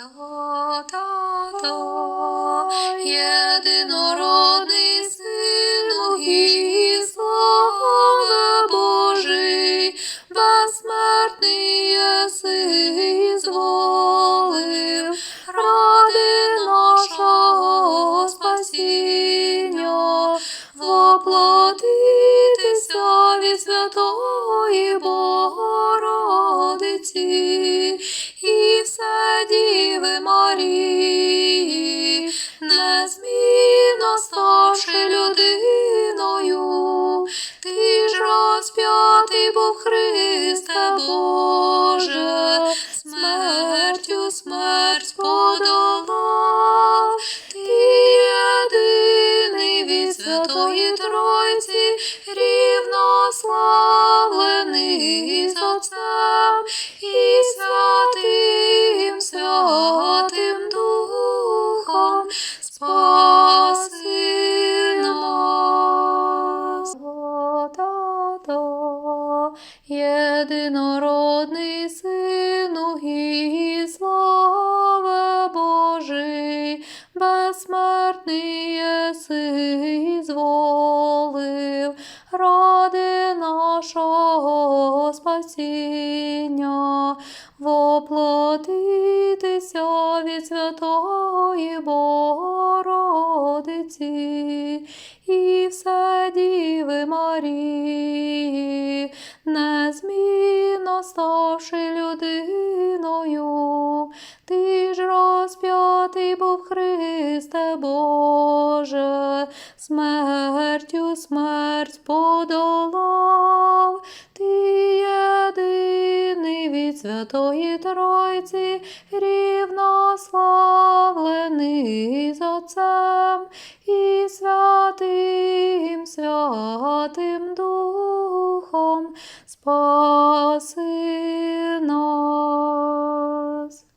Та-та-та, єдинородний Сину і слава Божий, безсмертний єси зволив, ради нашого спасіння, воплотитися від Святої Богородиці Діви Марії, незмінно ставши людиною, ти ж розп'ятий був Христе Боже, смертю смерть подолав, ти єдиний від Святої Тройці, рівнославлений Та-та, єдинородний Сину і слава Божий, безсмертний єси зволив, ради нашого спасіння, воплотитися від Святої Богородиці і все Діви Марії, ставши людиною, ти ж розп'ятий був Христе Боже, смертю смерть подолав, ти єдиний від Святої Тройці, рівнославлений з Отцем і святим, святим Духом, спаси